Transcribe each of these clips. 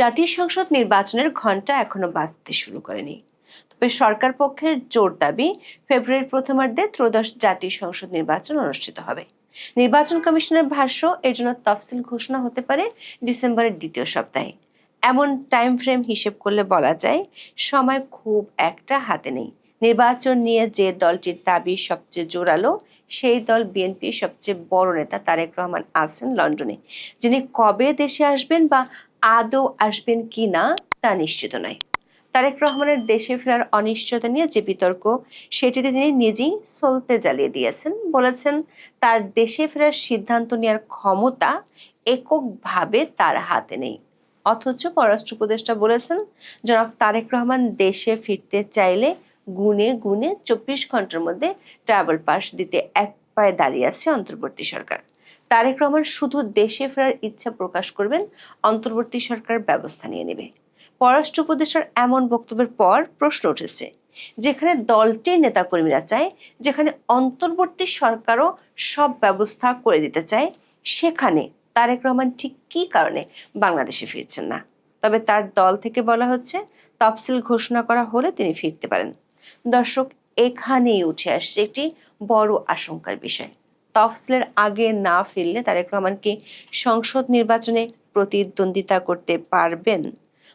জাতীয় সংসদ নির্বাচনের ঘণ্টা এখনও বাজতে শুরু করেনি। তবে সরকার পক্ষের জোর দাবি ফেব্রুয়ারির প্রথমার্ধে ত্রয়োদশ জাতীয় সংসদ নির্বাচন অনুষ্ঠিত হবে। নির্বাচন কমিশনের ভাষ্য, এর জন্য তফসিল ঘোষণা হতে পারে ডিসেম্বরের দ্বিতীয় সপ্তাহে। এমন টাইম ফ্রেম হিসেব করলে বলা যায়, সময় খুব একটা হাতে নেই। নির্বাচন নিয়ে যে দলটির দাবি সবচেয়ে জোরালো, সেই দল বিএনপির সবচেয়ে বড় নেতা তারেক রহমান আছেন লন্ডনে, যিনি কবে দেশে আসবেন বা আদৌ আসবেন কি না, তা নিশ্চিত নয়। তারেক রহমানের দেশে ফেরার অনিশ্চয়তা নিয়ে যে বিতর্ক, সেটিতে তিনি নিজেই সলতে জ্বালিয়ে দিয়েছেন। বলেছেন, তার দেশে ফেরার সিদ্ধান্ত নেওয়ার ক্ষমতা এককভাবে তার হাতে নেই। অথচ পররাষ্ট্র উপদেষ্টা বলেছেন, জনাব তারেক রহমান দেশে ফিরতে চাইলে গুনে গুনে চব্বিশ ঘণ্টার মধ্যে ট্রাভেল পাস দিতে এক পায়ে দাঁড়িয়ে আছে অন্তর্বর্তী সরকার। তারেক রহমান শুধু দেশে ফেরার ইচ্ছা প্রকাশ করবেন, অন্তর্বর্তী সরকার ব্যবস্থা নিয়ে নেবে। পররাষ্ট্র উপদেষ্টার এমন বক্তব্যের পর প্রশ্ন উঠেছে, যেখানে দলটির নেতাকর্মীরা চায়, যেখানে অন্তর্বর্তী সরকারও সব ব্যবস্থা করে দিতে চায়, সেখানে তারেক রহমান ঠিক কী কারণে বাংলাদেশে ফিরছেন না? তবে তার দল থেকে বলা হচ্ছে, তফসিল ঘোষণা করা হলে তিনি ফিরতে পারেন। দর্শক, এখানেই উঠে আসছে একটি বড় আশঙ্কার বিষয়। তফসিলের আগে না ফিরলে তারেক রহমান কি সংসদ নির্বাচনে প্রতিদ্বন্দ্বিতা করতে পারবেন।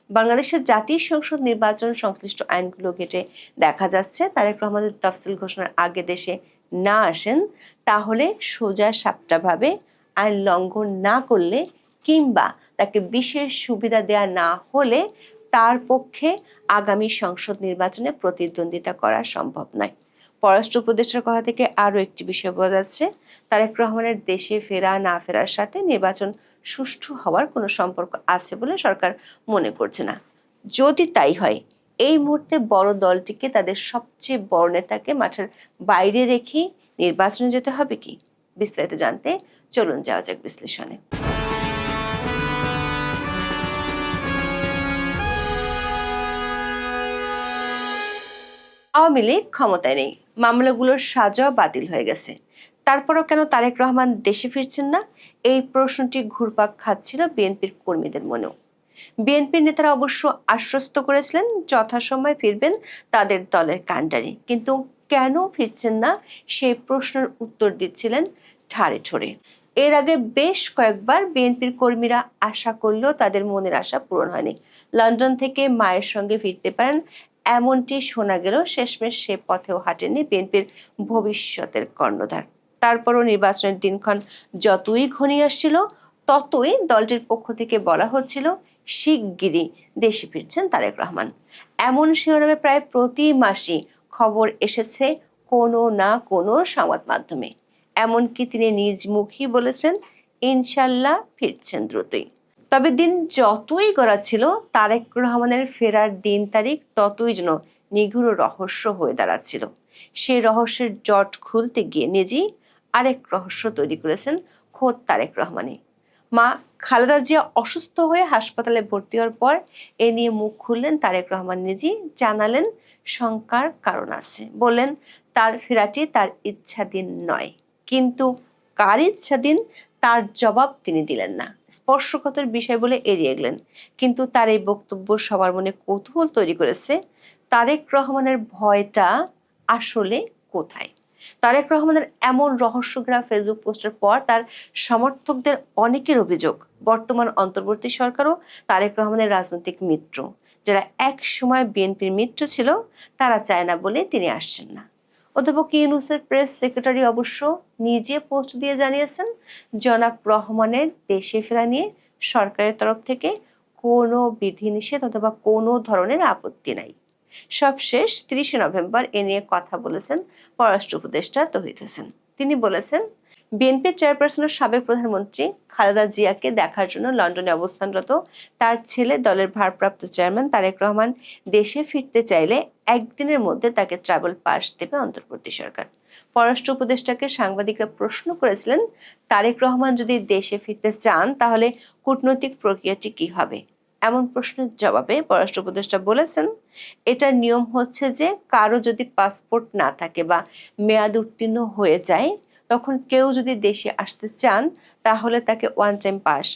বাংলাদেশের জাতীয় সংসদ নির্বাচন সংশ্লিষ্ট আইনগুলো ঘেটে দেখা যাচ্ছে। তারেক রহমানের তফসিল ঘোষণার আগে দেশে না আসেন, তাহলে সোজা সাপটাভাবে আইন লঙ্ঘন না করলে কিংবা তাকে বিশেষ সুবিধা দেয়া না হলে তার পক্ষে আগামী সংসদ নির্বাচনে প্রতিদ্বন্দ্বিতা করা সম্ভব নয়। পররাষ্ট্র উপদেষ্টার কথা থেকে আরও একটি বিষয় বোঝা যাচ্ছে। তারেক রহমানের দেশে ফেরা, না ফেরার সাথে নির্বাচন সুষ্ঠু হওয়ার কোনো সম্পর্ক আছে বলে সরকার মনে করছে না। যদি তাই হয়, এই মুহূর্তে বড় দলটিকে তাদের সবচেয়ে বড় নেতাকে মাঠের বাইরে রেখে নির্বাচনে যেতে হবে কি? বিস্তারিত জানতে চলুন যাওয়া যাক বিশ্লেষণে। আওয়ামী লীগ ক্ষমতায় নেই। মামলাগুলোর সাজা বাতিল হয়ে গেছে। তারপরও কেন তারেক রহমান দেশে ফিরছেন না? এই প্রশ্নটি ঘুরপাক খাচ্ছিল বিএনপির কর্মীদের মনেও। বিএনপির নেতারা অবশ্য আশ্বস্ত করেছিলেন, যথাসময়ে ফিরবেন তাদের দলের কাণ্ডারি। কিন্তু কেন ফিরছেন না? সেই প্রশ্নের উত্তর দিচ্ছিলেন ঠাড়ে ঠোরে এর আগে বেশ কয়েকবার বিএনপির কর্মীরা আশা করলেও তাদের মনের আশা পূরণ হয়নি। লন্ডন থেকে মায়ের সঙ্গে ফিরতে পারেন এমনটি শোনা গেল শেষমেশ সে পথেও হাঁটেনি বিএনপির ভবিষ্যতের কর্ণধার। তারপরও নির্বাচনের দিনক্ষণ যতই ঘনিয়ে আসছিল, ততই দলটির পক্ষ থেকে বলা হচ্ছিল, শিগগিরই দেশে ফিরছেন তারেক রহমান। এমন শিরোনামে প্রায় প্রতি মাসই খবর এসেছে কোনো না কোনো সংবাদ মাধ্যমে। এমনকি তিনি নিজ মুখী বলেছেন, ইনশাল্লাহ ফিরছেন দ্রুতই। তবে দিন যতই গড়াচ্ছিল তারেক রহমানের ফেরার দিন তারিখ ততই যেন নিগুড় রহস্য হয়ে দাঁড়াচ্ছিল। সেই রহস্যের জট খুলতে গিয়ে নিজেই আরেক রহস্য তৈরি করেছেন খোদ তারেক রহমানে মা খালেদা জিয়া অসুস্থ হয়ে হাসপাতালে ভর্তি হওয়ার পর এ নিয়ে মুখ খুললেন তারেক রহমান। নিজেই জানালেন, শঙ্কার কারণ আছে। বললেন, তার ফেরাটি তার ইচ্ছাধীন নয়। কিন্তু কার ইচ্ছাধীন? তার জবাব তিনি দিলেন না। স্পর্শকাতর বিষয় বলে এড়িয়ে গেলেন। কিন্তু তার এই বক্তব্য সবার মনে কৌতূহল তৈরি করেছে, তারেক রহমানের ভয়টা আসলে কোথায়? তারেক রহমানের এমন রহস্যগ্রা ফেসবুক পোস্টের পর তার সমর্থকদের অনেকের অভিযোগ, বর্তমান অন্তর্বর্তী সরকারও তারেক রহমানের রাজনৈতিক মিত্র। যারা এক সময় বিএনপির মিত্র ছিল, তারা চায় না বলে তিনি আসছেন না। অধ্যাপক ইউনুসের প্রেস সেক্রেটারি অবশ্য নিজে পোস্ট দিয়ে জানিয়েছেন, জনাব রহমানের দেশে ফেরা নিয়ে সরকারের তরফ থেকে কোনো বিধিনিষেধ অথবা কোনো ধরনের আপত্তি নাই। সবশেষ তিরিশে নভেম্বর এ নিয়ে কথা বলেছেন পররাষ্ট্র উপদেষ্টা তহিদ হোসেন। তিনি বলেছেন বিএনপি চেয়ারপারসনের সাবেক প্রধানমন্ত্রী খালেদা জিয়াকে দেখার জন্য লন্ডনে অবস্থানরত তার ছেলে দলের ভারপ্রাপ্ত চেয়ারম্যান তারেক রহমান দেশে ফিরতে চাইলে একদিনের মধ্যে তাকে ট্রাভেল পাস দেবে অন্তর্বর্তী সরকার। পররাষ্ট্র উপদেষ্টাকে সাংবাদিকরা প্রশ্ন করেছিলেন, তারেক রহমান যদি দেশে ফিরতে চান, তাহলে কূটনৈতিক প্রক্রিয়াটি কি হবে? এমন প্রশ্নের জবাবে পররাষ্ট্র উপদেষ্টা বলেছেন, এটার নিয়ম হচ্ছে যে কারও যদি পাসপোর্ট না থাকে বা মেয়াদ উত্তীর্ণ হয়ে যায় তখন কেউ যদি দেশে আসতে চান, তাহলে তাকে ওয়ান টাইম পাস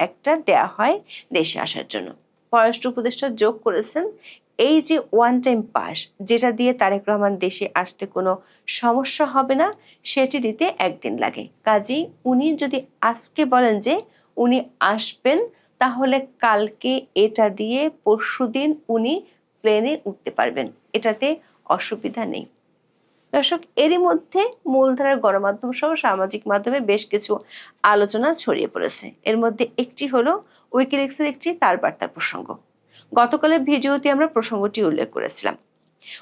একটা দেয়া হয় দেশে আসার জন্য। পররাষ্ট্র উপদেষ্টা যোগ করেছেন, এই যে ওয়ান টাইম পাস যেটা দিয়ে তারেক রহমান দেশে আসতে কোনো সমস্যা হবে না, সেটি দিতে একদিন লাগে। কাজেই উনি যদি আজকে বলেন যে উনি আসবেন, তাহলে কালকে এটা দিয়ে পরশুদিন উনি প্লেনে উঠতে পারবেন। এটাতে অসুবিধা নেই। দর্শক, এরই মধ্যে মূলধারার গণমাধ্যম সহ সামাজিক মাধ্যমে বেশ কিছু আলোচনা ছড়িয়ে পড়েছে। এর মধ্যে একটি হলো উইকিলিক্সের একটি তার বার্তার প্রসঙ্গ। গতকালের ভিডিওতে আমরা প্রসঙ্গটি উল্লেখ করেছিলাম।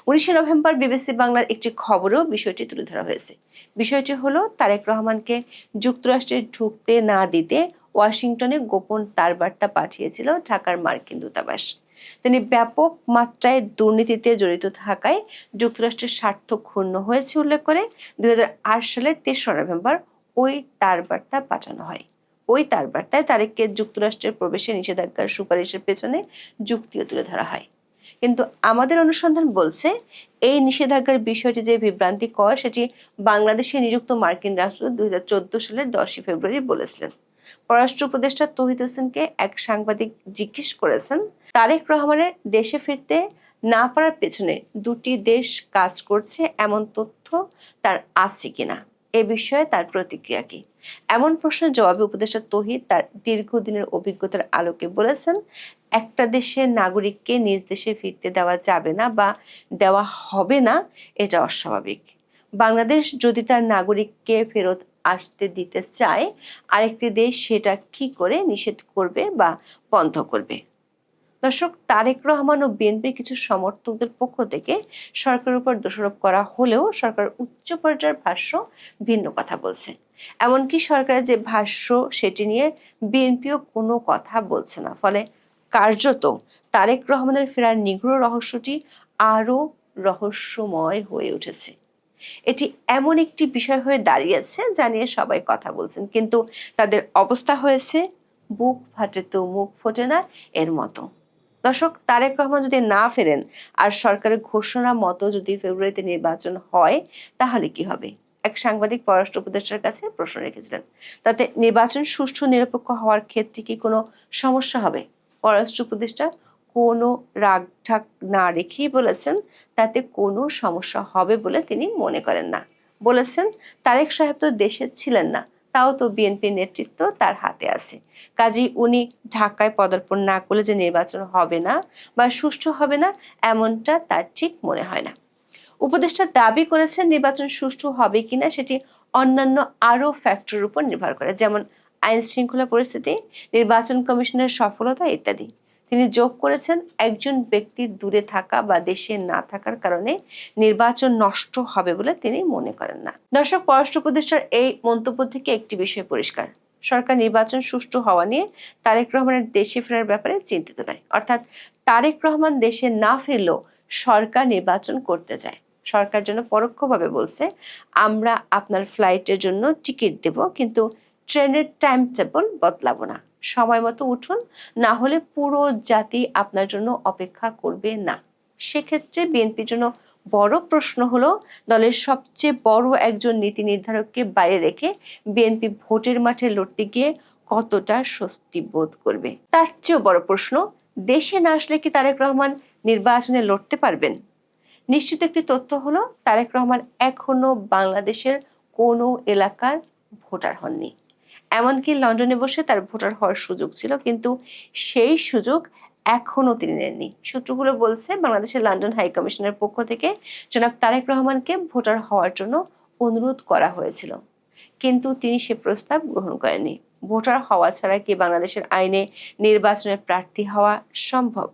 উনিশে নভেম্বর বিবিসি বাংলার একটি খবরেও বিষয়টি তুলে ধরা হয়েছে। বিষয়টি হলো, তারেক রহমানকে যুক্তরাষ্ট্রে ঢুকতে না দিতে ওয়াশিংটনে গোপন তার বার্তা পাঠিয়েছিল ঢাকার মার্কিন দূতাবাস। তিনি ব্যাপক মাত্রায় দুর্নীতিতে জড়িত থাকায় যুক্তরাষ্ট্রের স্বার্থ ক্ষুণ্ণ হয়েছে উল্লেখ করে দুই হাজার আট সালের তেসরা নভেম্বর ওই তার বার্তা পাঠানো হয়। ওই তার বার্তায় তারেককে যুক্তরাষ্ট্রের প্রবেশে নিষেধাজ্ঞার সুপারিশের পেছনে যুক্তিও তুলে ধরা হয়। কিন্তু আমাদের অনুসন্ধান বলছে, এই নিষেধাজ্ঞার বিষয়টি যে বিভ্রান্তিকর সেটি বাংলাদেশে নিযুক্ত মার্কিন রাষ্ট্রদূত দুই হাজার চোদ্দ সালের দশই ফেব্রুয়ারি বলেছিলেন। পররাষ্ট্র উপদেষ্টা তহিদ হোসেনকে এক সাংবাদিক জিজ্ঞেস করেছেন, তারেক রহমানের দেশে ফিরতে না পারার পেছনে দুটি দেশ কাজ করছে, এমন তথ্য তার আছে কিনা? এ বিষয়ে তার প্রতিক্রিয়া কি? এমন প্রশ্নের জবাবে উপদেষ্টা তহিদ তার দীর্ঘদিনের অভিজ্ঞতার আলোকে বলেছেন, একটা দেশের নাগরিককে নিজ দেশে ফিরতে দেওয়া যাবে না বা দেওয়া হবে না, এটা অস্বাভাবিক। বাংলাদেশ যদি তার নাগরিককে ফেরত আসতে দিতে চায়, আরেকটি দেশ সেটা কি করে নিষেধ করবে বা বন্ধ করবে? দর্শক, তারেক রহমান ও বিএনপির কিছু সমর্থকদের পক্ষ থেকে সরকারের উপর দোষারোপ করা হলেও সরকার উচ্চ পর্যায়ের ভাষ্য ভিন্ন কথা বলছে। এমনকি সরকারের যে ভাষ্য, সেটি নিয়ে বিএনপিও কোনো কথা বলছে না। ফলে কার্যত তারেক রহমানের ফেরার নিগ্র রহস্যটি আরও রহস্যময় হয়ে উঠেছে। এটি এমন একটি বিষয় হয়ে দাঁড়িয়েছে যা নিয়ে সবাই কথা বলছেন। কিন্তু তাদের অবস্থা হয়েছে বুক ফাটে তো মুখ ফোটে না এর মতো। দর্শক, তারেক রহমান যদি না ফেরেন আর সরকারের ঘোষণা মতো যদি ফেব্রুয়ারিতে নির্বাচন হয়, তাহলে কি হবে? এক সাংবাদিক, পররাষ্ট্র উপদেষ্টার কাছে প্রশ্ন রেখেছিলেন। তাতে নির্বাচন সুষ্ঠু, নিরপেক্ষ হওয়ার ক্ষেত্রে কি কোনো সমস্যা হবে? পররাষ্ট্র উপদেষ্টা কোনো রাগ ঠাক না রেখেই বলেছেন, তাতে কোনো সমস্যা হবে বলে তিনি মনে করেন না। বলেছেন, তারেক সাহেব তো দেশে ছিলেন না, তাও তো বিএনপির নেতৃত্ব তার হাতে আছে। কাজেই উনি ঢাকায় পদার্পণ না করলে যে নির্বাচন হবে না বা সুষ্ঠু হবে না, এমনটা তার ঠিক মনে হয় না। উপদেষ্টা দাবি করেছেন নির্বাচন সুষ্ঠু হবে কিনা সেটি অন্যান্য আরও ফ্যাক্টরের উপর নির্ভর করে, যেমন আইন শৃঙ্খলা পরিস্থিতি, নির্বাচন কমিশনের সফলতা ইত্যাদি। তিনি যোগ করেছেন একজন ব্যক্তির দূরে থাকা বা দেশে না থাকার কারণে নির্বাচন নষ্ট হবে বলে তিনি মনে করেন না। দর্শক, পররাষ্ট্র উপদেষ্টার এই মন্তব্য থেকে একটি বিষয় পরিষ্কার। সরকার নির্বাচন সুষ্ঠু হওয়া নিয়ে তারেক রহমানের দেশে ফেরার ব্যাপারে চিন্তিত নয়। অর্থাৎ তারেক রহমান দেশে না ফিরলেও সরকার নির্বাচন করতে চায়। সরকার যেন পরোক্ষভাবে বলছে, আমরা আপনার ফ্লাইটের জন্য টিকিট দেব, কিন্তু ট্রেনের টাইম টেবল বদলাবো না। সময় মতো উঠুন, না হলে পুরো জাতি আপনার জন্য অপেক্ষা করবে না। সেক্ষেত্রে বিএনপির জন্য বড় প্রশ্ন হলো, দলের সবচেয়ে বড় একজন নীতি নির্ধারককে বাইরে রেখে বিএনপি ভোটের মাঠে লড়তে গিয়ে কতটা স্বস্তি বোধ করবে? তার চেয়েও বড় প্রশ্ন, দেশে না আসলে কি তারেক রহমান নির্বাচনে লড়তে পারবেন? নিশ্চিত একটি তথ্য হলো, তারেক রহমান এখনও বাংলাদেশের কোনো এলাকার ভোটার হননি। এমনকি লন্ডনে বসে তার ভোটার হওয়ার সুযোগ ছিল, কিন্তু সেই সুযোগ এখনও তিনি নেননি। সূত্রগুলো বলছে, বাংলাদেশের লন্ডন হাই কমিশনের পক্ষ থেকে জনাব তারেক রহমানকে ভোটার হওয়ার জন্য অনুরোধ করা হয়েছিল, কিন্তু তিনি সে প্রস্তাব গ্রহণ করেননি। ভোটার হওয়া ছাড়া কি বাংলাদেশের আইনে নির্বাচনের প্রার্থী হওয়া সম্ভব?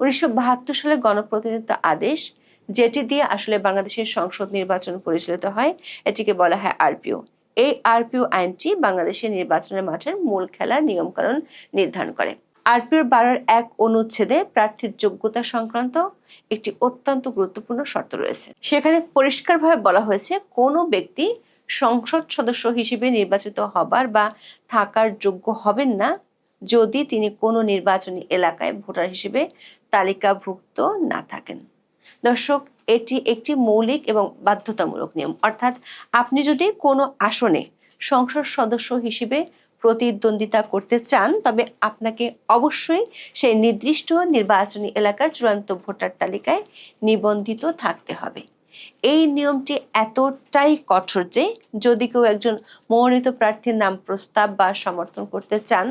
উনিশশো বাহাত্তর সালে গণপ্রতিনিধিত্ব আদেশ, যেটি দিয়ে আসলে বাংলাদেশের সংসদ নির্বাচন পরিচালিত হয়, এটিকে বলা হয় আরপিও। এই আরপিও আইনটি বাংলাদেশের নির্বাচনের মাঠের মূল খেলার নিয়মকানুন নির্ধারণ করে। আরপিওর বারোর এক অনুচ্ছেদে প্রার্থীর যোগ্যতা সংক্রান্ত একটি অত্যন্ত গুরুত্বপূর্ণ শর্ত রয়েছে। সেখানে পরিষ্কারভাবে বলা হয়েছে, কোনো ব্যক্তি সংসদ সদস্য হিসেবে নির্বাচিত হবার বা থাকার যোগ্য হবেন না যদি তিনি কোনো নির্বাচনী এলাকায় ভোটার হিসেবে তালিকাভুক্ত না থাকেন। দর্শক এটি একটি মৌলিক এবং বাধ্যতামূলক নিয়ম। অর্থাৎ আপনি যদি কোনো আসনে সংসদ সদস্য হিসেবে প্রতিদ্বন্দ্বিতা করতে চান, তবে আপনাকে অবশ্যই সেই নির্দিষ্ট নির্বাচনী এলাকার চূড়ান্ত ভোটার তালিকায় নিবন্ধিত থাকতে হবে। এই নিয়মটি এতটাই কঠোর যে, যদি কেউ একজন মনোনীত প্রার্থীর নাম প্রস্তাব বা সমর্থন করতে চান,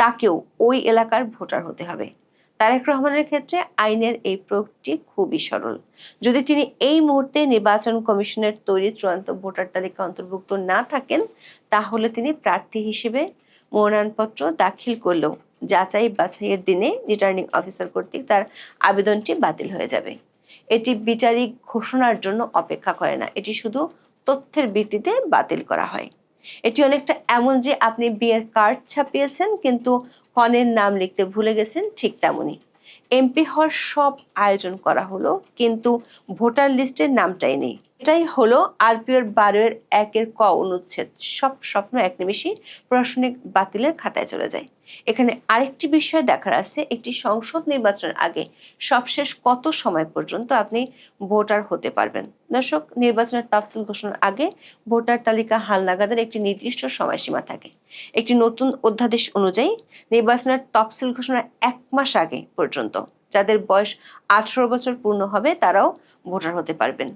তাকেও ওই এলাকার ভোটার হতে হবে। তারেক রহমানের ক্ষেত্রে আইনের এই প্রয়োগটি খুবই সরল। যদি তিনি এই মুহূর্তে নির্বাচন কমিশনের তৈরি চূড়ান্ত ভোটার তালিকা অন্তর্ভুক্ত না থাকেন, তাহলে তিনি প্রার্থী হিসেবে মনোনয়নপত্র দাখিল করলেও যাচাই বাছাইয়ের দিনে রিটার্নিং অফিসার কর্তৃক তার আবেদনটি বাতিল হয়ে যাবে। এটি বিচারিক ঘোষণার জন্য অপেক্ষা করে না, এটি শুধু তথ্যের ভিত্তিতে বাতিল করা হয়। এটি অনেকটা এমন যে আপনি বিয়ের কার্ড ছাপিয়েছেন, কিন্তু কনের নাম লিখতে ভুলে গেছেন, ঠিক তেমনই। এমপি হওয়ার সব আয়োজন করা হলো, কিন্তু ভোটার লিস্টের নামটাই নেই। এটাই হলো আরপিওর বারোয়ের একের ক অনুচ্ছেদ। সব স্বপ্ন এক নিমিষেই প্রশাসনিক বাতিলের খাতায় চলে যায়। এখানে আরেকটি বিষয় দেখার আছে, একটি সংসদ নির্বাচনের আগে সবশেষ কত সময় পর্যন্ত আপনি ভোটার হতে পারবেন? দর্শক, নির্বাচনের তাফসিল ঘোষণার আগে ভোটার তালিকা হালনাগাদের একটি নির্দিষ্ট সময়সীমা থাকে। একটি নতুন অধ্যাদেশ অনুযায়ী নির্বাচনের তফসিল ঘোষণার এক মাস আগে পর্যন্ত। যাদের বয়স আঠারো বছর পূর্ণ হবে, তারাও ভোটার হতে পারবেন।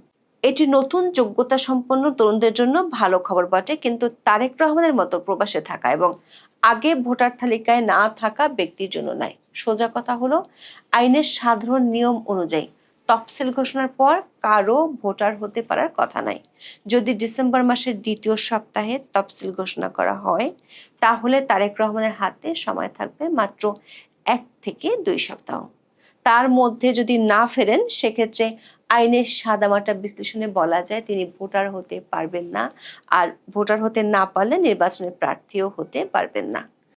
এটি নতুন যোগ্যতা সম্পন্ন তরুণদের জন্য ভালো খবর বটে, কিন্তু তারেক রহমানের মতো প্রবাসে থাকা এবং আগে ভোটার তালিকায় না থাকা ব্যক্তির জন্য নয় সোজা কথা হলো, আইনের সাধারণ নিয়ম অনুযায়ী তফসিল ঘোষণার পর কারও ভোটার হতে পারার কথা নাই। যদি ডিসেম্বর মাসের দ্বিতীয় সপ্তাহে তফসিল ঘোষণা করা হয়, তাহলে তারেক রহমানের হাতে সময় থাকবে মাত্র এক থেকে দুই সপ্তাহ। তার মধ্যে যদি না ফেরেন, সেক্ষেত্রে আইনের সাদামাটা বিশ্লেষণে বলা যায় তিনি ভোটার হতে পারবেন না। আর ভোটার হতে না পারলে নির্বাচনের প্রার্থীও হতে পারবেন না।